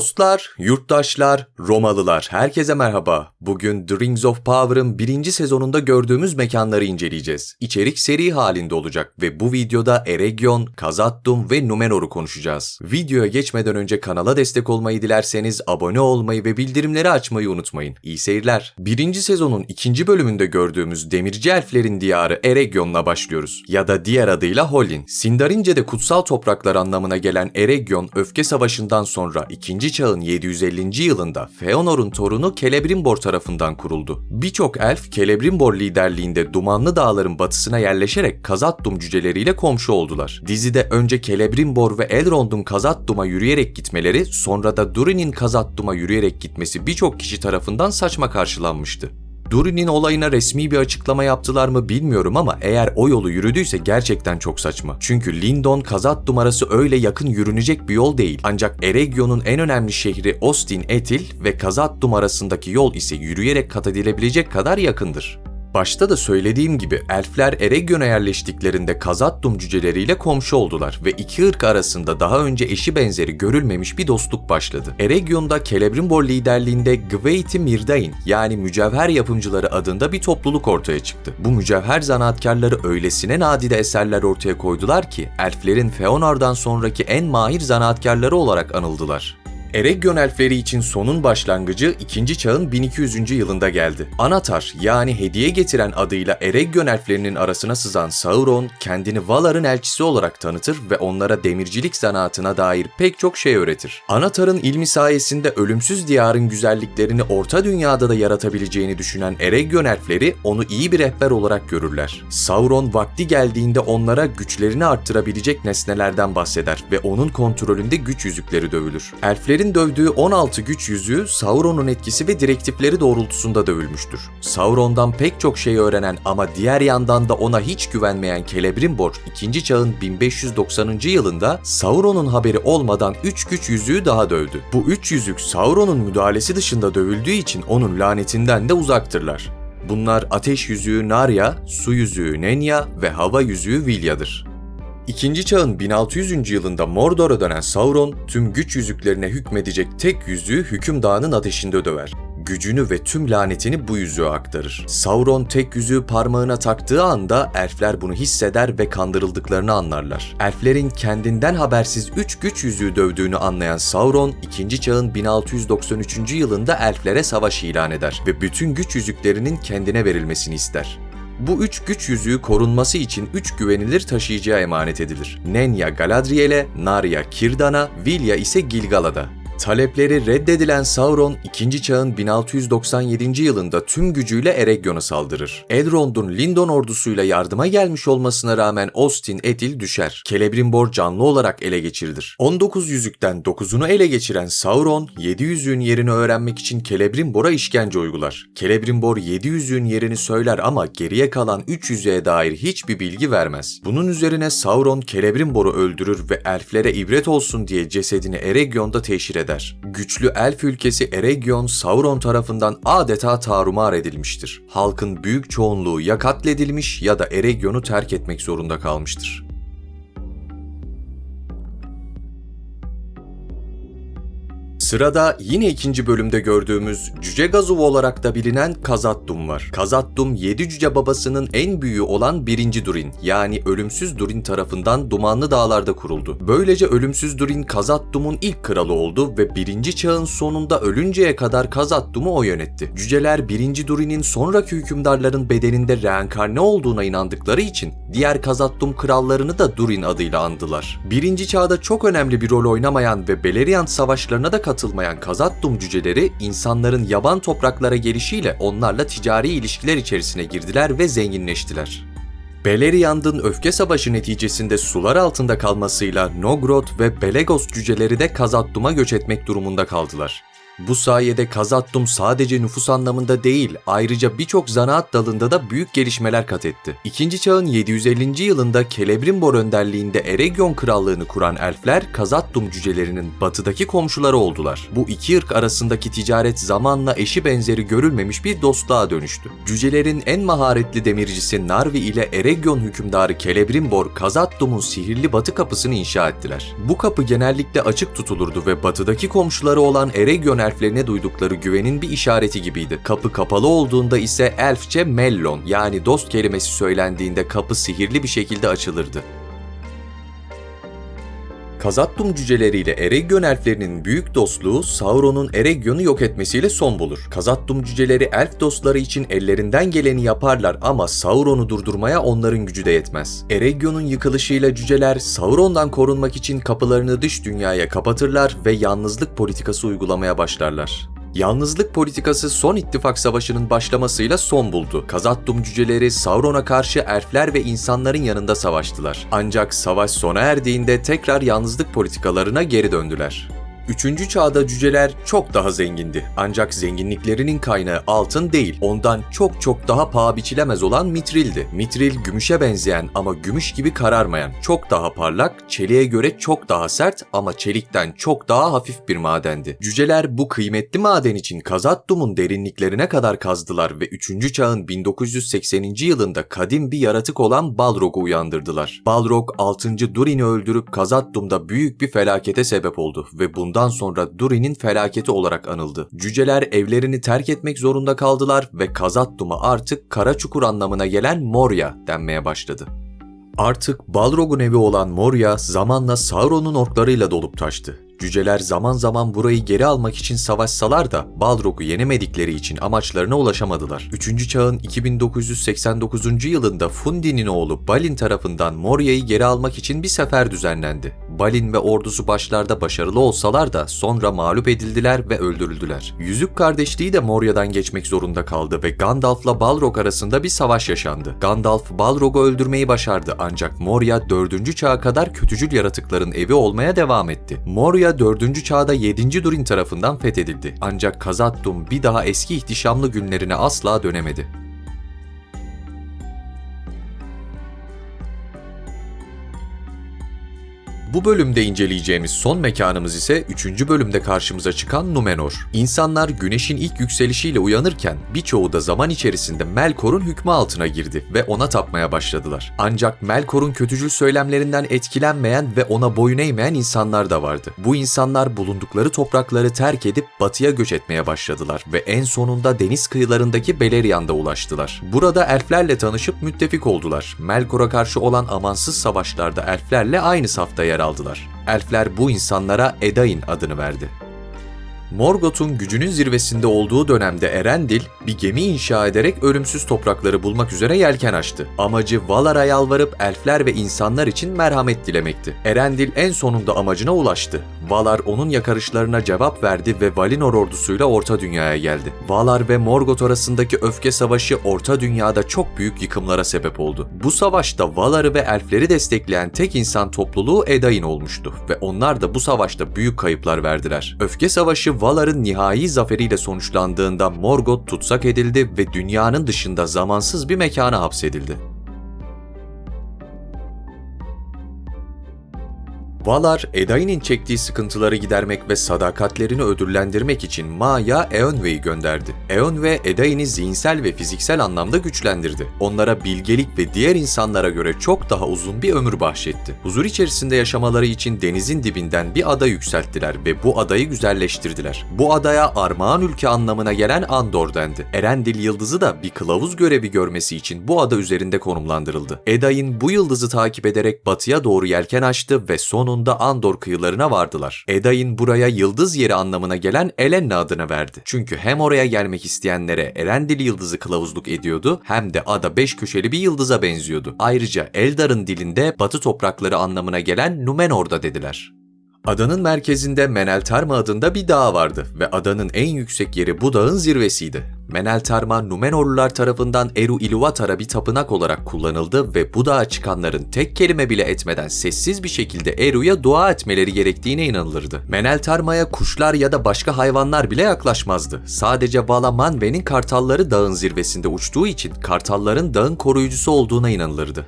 Dostlar, yurttaşlar, Romalılar, herkese merhaba. Bugün The Rings of Power'ın birinci sezonunda gördüğümüz mekanları inceleyeceğiz. İçerik seri halinde olacak ve bu videoda Eregion, Kazatdum ve Numenor'u konuşacağız. Videoya geçmeden önce kanala destek olmayı dilerseniz abone olmayı ve bildirimleri açmayı unutmayın. İyi seyirler. Birinci sezonun ikinci bölümünde gördüğümüz demirci elflerin diyarı Eregion'la başlıyoruz. Ya da diğer adıyla Hollin. Sindarince'de kutsal topraklar anlamına gelen Eregion, Öfke Savaşı'ndan sonra ikinci çağın 750. yılında Feanor'un torunu Celebrimbor tarafından kuruldu. Birçok elf Celebrimbor liderliğinde Dumanlı Dağların batısına yerleşerek Kazatdum cüceleriyle komşu oldular. Dizide önce Celebrimbor ve Elrond'un Kazatdum'a yürüyerek gitmeleri, sonra da Durin'in Kazatdum'a yürüyerek gitmesi birçok kişi tarafından saçma karşılanmıştı. Durin'in olayına resmi bir açıklama yaptılar mı bilmiyorum ama eğer o yolu yürüdüyse gerçekten çok saçma. Çünkü Lindon Kazat arası öyle yakın yürünecek bir yol değil. Ancak Eregion'un en önemli şehri Ostin Etil ve Kazat arasındaki yol ise yürüyerek kat edilebilecek kadar yakındır. Başta da söylediğim gibi elfler Eregion'a yerleştiklerinde Kazatdum cüceleriyle komşu oldular ve iki ırk arasında daha önce eşi benzeri görülmemiş bir dostluk başladı. Eregion'da Celebrimbor liderliğinde Gwaiti Mirdain yani mücevher yapımcıları adında bir topluluk ortaya çıktı. Bu mücevher zanaatkarları öylesine nadide eserler ortaya koydular ki elflerin Feanor'dan sonraki en mahir zanaatkarları olarak anıldılar. Eregyon elfleri için sonun başlangıcı 2. çağın 1200. yılında geldi. Anatar yani hediye getiren adıyla Eregyon elflerinin arasına sızan Sauron kendini Valar'ın elçisi olarak tanıtır ve onlara demircilik zanaatına dair pek çok şey öğretir. Anatar'ın ilmi sayesinde ölümsüz diyarın güzelliklerini orta dünyada da yaratabileceğini düşünen Eregyon elfleri onu iyi bir rehber olarak görürler. Sauron vakti geldiğinde onlara güçlerini arttırabilecek nesnelerden bahseder ve onun kontrolünde güç yüzükleri dövülür. Elfleri Elflerin dövdüğü 16 güç yüzüğü Sauron'un etkisi ve direktifleri doğrultusunda dövülmüştür. Sauron'dan pek çok şey öğrenen ama diğer yandan da ona hiç güvenmeyen Celebrimbor 2. çağın 1590. yılında Sauron'un haberi olmadan 3 güç yüzüğü daha dövdü. Bu 3 yüzük Sauron'un müdahalesi dışında dövüldüğü için onun lanetinden de uzaktırlar. Bunlar ateş yüzüğü Narya, su yüzüğü Nenya ve hava yüzüğü Vilya'dır. İkinci çağın 1600. yılında Mordor'a dönen Sauron tüm güç yüzüklerine hükmedecek tek yüzüğü hüküm dağının ateşinde döver. Gücünü ve tüm lanetini bu yüzüğe aktarır. Sauron tek yüzüğü parmağına taktığı anda elfler bunu hisseder ve kandırıldıklarını anlarlar. Elflerin kendinden habersiz 3 güç yüzüğü dövdüğünü anlayan Sauron, 2. çağın 1693. yılında elflere savaş ilan eder ve bütün güç yüzüklerinin kendine verilmesini ister. Bu üç güç yüzüğü korunması için üç güvenilir taşıyıcıya emanet edilir. Nenya Galadriel'e, Narya Kirdan'a, Vilya ise Gilgalad'a. Talepleri reddedilen Sauron 2. çağın 1697. yılında tüm gücüyle Eregion'a saldırır. Elrond'un Lindon ordusuyla yardıma gelmiş olmasına rağmen Ostin Edil düşer. Celebrimbor canlı olarak ele geçirilir. 19 yüzükten 9'unu ele geçiren Sauron 7 yüzüğün yerini öğrenmek için Celebrimbor'a işkence uygular. Celebrimbor 7 yüzüğün yerini söyler ama geriye kalan 3 yüzüğe dair hiçbir bilgi vermez. Bunun üzerine Sauron Celebrimbor'u öldürür ve elflere ibret olsun diye cesedini Eregion'da teşhir eder eder. Güçlü elf ülkesi Eregion Sauron tarafından adeta tarumar edilmiştir. Halkın büyük çoğunluğu ya katledilmiş ya da Eregion'u terk etmek zorunda kalmıştır. Sırada yine ikinci bölümde gördüğümüz Cüce Gazuv olarak da bilinen Kazatdum var. Kazatdum 7 cüce babasının en büyüğü olan 1. Durin yani Ölümsüz Durin tarafından Dumanlı Dağlar'da kuruldu. Böylece Ölümsüz Durin Kazatdum'un ilk kralı oldu ve 1. çağın sonunda ölünceye kadar Kazatdum'u o yönetti. Cüceler 1. Durin'in sonraki hükümdarların bedeninde reenkarne olduğuna inandıkları için diğer Kazatdum krallarını da Durin adıyla andılar. 1. çağda çok önemli bir rol oynamayan ve Beleriand savaşlarına da katılmayan Kazatdum cüceleri insanların yaban topraklara gelişiyle onlarla ticari ilişkiler içerisine girdiler ve zenginleştiler. Beleriand'ın öfke savaşı neticesinde sular altında kalmasıyla Nogrod ve Belegos cüceleri de Kazatdum'a göç etmek durumunda kaldılar. Bu sayede Kazattum sadece nüfus anlamında değil, ayrıca birçok zanaat dalında da büyük gelişmeler kat etti. İkinci çağın 750. yılında Celebrimbor önderliğinde Eregion krallığını kuran elfler Kazattum cücelerinin batıdaki komşuları oldular. Bu iki ırk arasındaki ticaret zamanla eşi benzeri görülmemiş bir dostluğa dönüştü. Cücelerin en maharetli demircisi Narvi ile Eregion hükümdarı Celebrimbor, Kazattum'un sihirli batı kapısını inşa ettiler. Bu kapı genellikle açık tutulurdu ve batıdaki komşuları olan Eregion elflerine duydukları güvenin bir işareti gibiydi. Kapı kapalı olduğunda ise elfçe Mellon yani dost kelimesi söylendiğinde kapı sihirli bir şekilde açılırdı. Kazattum cüceleriyle Eregion elflerinin büyük dostluğu Sauron'un Eregion'u yok etmesiyle son bulur. Kazattum cüceleri elf dostları için ellerinden geleni yaparlar ama Sauron'u durdurmaya onların gücü de yetmez. Eregion'un yıkılışıyla cüceler Sauron'dan korunmak için kapılarını dış dünyaya kapatırlar ve yalnızlık politikası uygulamaya başlarlar. Yalnızlık politikası son ittifak savaşının başlamasıyla son buldu. Kazattum cüceleri Sauron'a karşı elfler ve insanların yanında savaştılar. Ancak savaş sona erdiğinde tekrar yalnızlık politikalarına geri döndüler. Üçüncü çağda cüceler çok daha zengindi. Ancak zenginliklerinin kaynağı altın değil, ondan çok çok daha paha biçilemez olan mitrildi. Mitril gümüşe benzeyen ama gümüş gibi kararmayan, çok daha parlak, çeliğe göre çok daha sert ama çelikten çok daha hafif bir madendi. Cüceler bu kıymetli maden için Kazattum'un derinliklerine kadar kazdılar ve 3. çağın 1980. yılında kadim bir yaratık olan Balrog'u uyandırdılar. Balrog 6. Durin'i öldürüp Kazattum'da büyük bir felakete sebep oldu ve bundan sonra Durin'in felaketi olarak anıldı. Cüceler evlerini terk etmek zorunda kaldılar ve Kazattum'a artık kara çukur anlamına gelen Moria denmeye başladı. Artık Balrog'un evi olan Moria zamanla Sauron'un orklarıyla dolup taştı. Cüceler zaman zaman burayı geri almak için savaşsalar da Balrog'u yenemedikleri için amaçlarına ulaşamadılar. 3. çağın 2989. yılında Fundi'nin oğlu Balin tarafından Moria'yı geri almak için bir sefer düzenlendi. Balin ve ordusu başlarda başarılı olsalar da sonra mağlup edildiler ve öldürüldüler. Yüzük kardeşliği de Moria'dan geçmek zorunda kaldı ve Gandalf'la Balrog arasında bir savaş yaşandı. Gandalf Balrog'u öldürmeyi başardı ancak Moria 4. çağa kadar kötücül yaratıkların evi olmaya devam etti. Moria 4. çağda 7. Durin tarafından fethedildi. Ancak Kazattum bir daha eski ihtişamlı günlerine asla dönemedi. Bu bölümde inceleyeceğimiz son mekanımız ise 3. bölümde karşımıza çıkan Numenor. İnsanlar güneşin ilk yükselişiyle uyanırken birçoğu da zaman içerisinde Melkor'un hükmü altına girdi ve ona tapmaya başladılar. Ancak Melkor'un kötücül söylemlerinden etkilenmeyen ve ona boyun eğmeyen insanlar da vardı. Bu insanlar bulundukları toprakları terk edip batıya göç etmeye başladılar ve en sonunda deniz kıyılarındaki Beleriand'a ulaştılar. Burada elflerle tanışıp müttefik oldular. Melkor'a karşı olan amansız savaşlarda elflerle aynı safta yer aldılar. Elfler bu insanlara Edain adını verdi. Morgoth'un gücünün zirvesinde olduğu dönemde Erendil bir gemi inşa ederek ölümsüz toprakları bulmak üzere yelken açtı. Amacı Valar'a yalvarıp elfler ve insanlar için merhamet dilemekti. Erendil en sonunda amacına ulaştı. Valar onun yakarışlarına cevap verdi ve Valinor ordusuyla Orta Dünya'ya geldi. Valar ve Morgoth arasındaki öfke savaşı Orta Dünya'da çok büyük yıkımlara sebep oldu. Bu savaşta Valar'ı ve elfleri destekleyen tek insan topluluğu Edain olmuştu ve onlar da bu savaşta büyük kayıplar verdiler. Öfke savaşı Valar'ın nihai zaferiyle sonuçlandığında Morgoth tutsak edildi ve dünyanın dışında zamansız bir mekana hapsedildi. Valar, Edain'in çektiği sıkıntıları gidermek ve sadakatlerini ödüllendirmek için Ma'ya Eönwë'yi gönderdi. Eönwë, Edain'i zihinsel ve fiziksel anlamda güçlendirdi. Onlara bilgelik ve diğer insanlara göre çok daha uzun bir ömür bahşetti. Huzur içerisinde yaşamaları için denizin dibinden bir ada yükselttiler ve bu adayı güzelleştirdiler. Bu adaya Armağan ülke anlamına gelen Andor dendi. Erendil yıldızı da bir kılavuz görevi görmesi için bu ada üzerinde konumlandırıldı. Edain bu yıldızı takip ederek batıya doğru yelken açtı ve son sonunda Andor kıyılarına vardılar. Edain buraya yıldız yeri anlamına gelen Elenna adını verdi. Çünkü hem oraya gelmek isteyenlere Erendil yıldızı kılavuzluk ediyordu hem de ada beş köşeli bir yıldıza benziyordu. Ayrıca Eldar'ın dilinde batı toprakları anlamına gelen Numenor'da dediler. Adanın merkezinde Meneltarma adında bir dağ vardı ve adanın en yüksek yeri bu dağın zirvesiydi. Meneltarma Numenorlular tarafından Eru Iluvatar'a bir tapınak olarak kullanıldı ve bu dağa çıkanların tek kelime bile etmeden sessiz bir şekilde Eru'ya dua etmeleri gerektiğine inanılırdı. Meneltarma'ya kuşlar ya da başka hayvanlar bile yaklaşmazdı. Sadece Vala Manve'nin kartalları dağın zirvesinde uçtuğu için kartalların dağın koruyucusu olduğuna inanılırdı.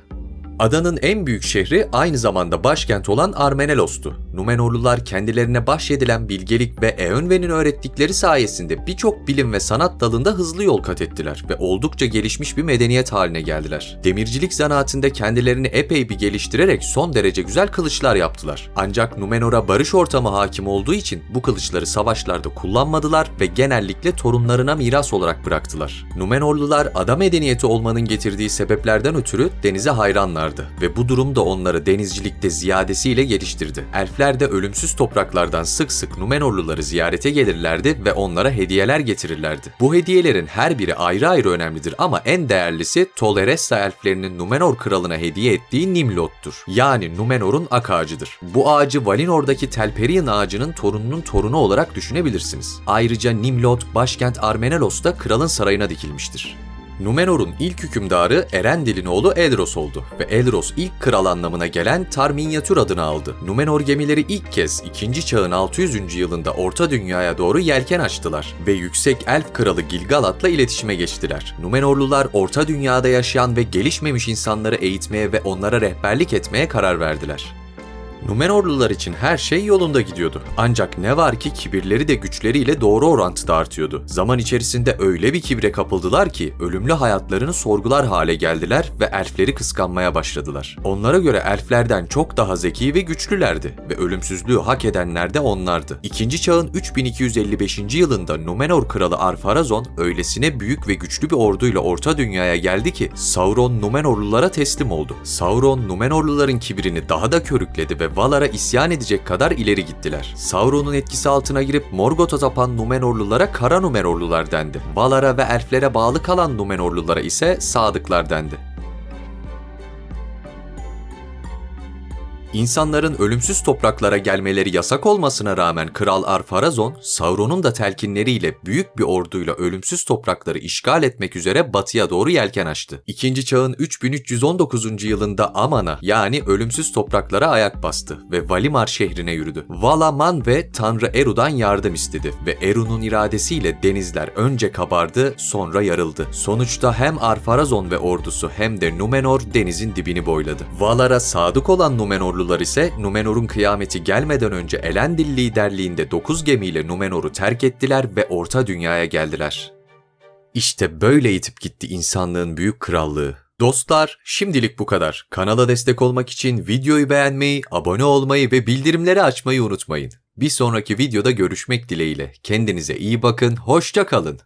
Adanın en büyük şehri aynı zamanda başkent olan Armenelos'tu. Numenorlular kendilerine bahşedilen bilgelik ve Eönwen'in öğrettikleri sayesinde birçok bilim ve sanat dalında hızlı yol kat ettiler ve oldukça gelişmiş bir medeniyet haline geldiler. Demircilik zanaatinde kendilerini epey bir geliştirerek son derece güzel kılıçlar yaptılar. Ancak Numenor'a barış ortamı hakim olduğu için bu kılıçları savaşlarda kullanmadılar ve genellikle torunlarına miras olarak bıraktılar. Numenorlular ada medeniyeti olmanın getirdiği sebeplerden ötürü denize hayranlardı ve bu durum da onları denizcilikte ziyadesiyle geliştirdi. Elfler de ölümsüz topraklardan sık sık Numenorluları ziyarete gelirlerdi ve onlara hediyeler getirirlerdi. Bu hediyelerin her biri ayrı ayrı önemlidir ama en değerlisi Toleressa elflerinin Numenor kralına hediye ettiği Nimlot'tur. Yani Numenor'un ak ağacıdır. Bu ağacı Valinor'daki Telperion ağacının torununun torunu olarak düşünebilirsiniz. Ayrıca Nimlot başkent Armenelos'ta kralın sarayına dikilmiştir. Numenor'un ilk hükümdarı Erendil'in oğlu Elros oldu ve Elros ilk kral anlamına gelen Tar Minyatür adını aldı. Numenor gemileri ilk kez 2. çağın 600. yılında Orta Dünya'ya doğru yelken açtılar ve yüksek elf kralı Gilgalad'la iletişime geçtiler. Numenorlular Orta Dünya'da yaşayan ve gelişmemiş insanları eğitmeye ve onlara rehberlik etmeye karar verdiler. Numenorlular için her şey yolunda gidiyordu. Ancak ne var ki kibirleri de güçleriyle doğru orantıda artıyordu. Zaman içerisinde öyle bir kibre kapıldılar ki ölümlü hayatlarını sorgular hale geldiler ve elfleri kıskanmaya başladılar. Onlara göre elflerden çok daha zeki ve güçlülerdi ve ölümsüzlüğü hak edenler de onlardı. İkinci çağın 3255. yılında Numenor kralı Arpharazon öylesine büyük ve güçlü bir orduyla Orta Dünya'ya geldi ki Sauron Numenorlulara teslim oldu. Sauron Numenorluların kibrini daha da körükledi ve Valar'a isyan edecek kadar ileri gittiler. Sauron'un etkisi altına girip Morgoth'a tapan Numenorlulara Kara Numenorlular dendi. Valar'a ve elflere bağlı kalan Numenorlulara ise Sadıklar dendi. İnsanların ölümsüz topraklara gelmeleri yasak olmasına rağmen Kral Arpharazon, Sauron'un da telkinleriyle büyük bir orduyla ölümsüz toprakları işgal etmek üzere batıya doğru yelken açtı. İkinci çağın 3319. yılında Aman'a yani ölümsüz topraklara ayak bastı ve Valimar şehrine yürüdü. Valaman ve Tanrı Eru'dan yardım istedi ve Eru'nun iradesiyle denizler önce kabardı sonra yarıldı. Sonuçta hem Arpharazon ve ordusu hem de Numenor denizin dibini boyladı. Valar'a sadık olan Numenorlu Ordular ise Numenor'un kıyameti gelmeden önce Elendil liderliğinde 9 gemiyle Numenor'u terk ettiler ve Orta Dünya'ya geldiler. İşte böyle itip gitti insanlığın büyük krallığı. Dostlar şimdilik bu kadar. Kanala destek olmak için videoyu beğenmeyi, abone olmayı ve bildirimleri açmayı unutmayın. Bir sonraki videoda görüşmek dileğiyle. Kendinize iyi bakın, hoşça kalın.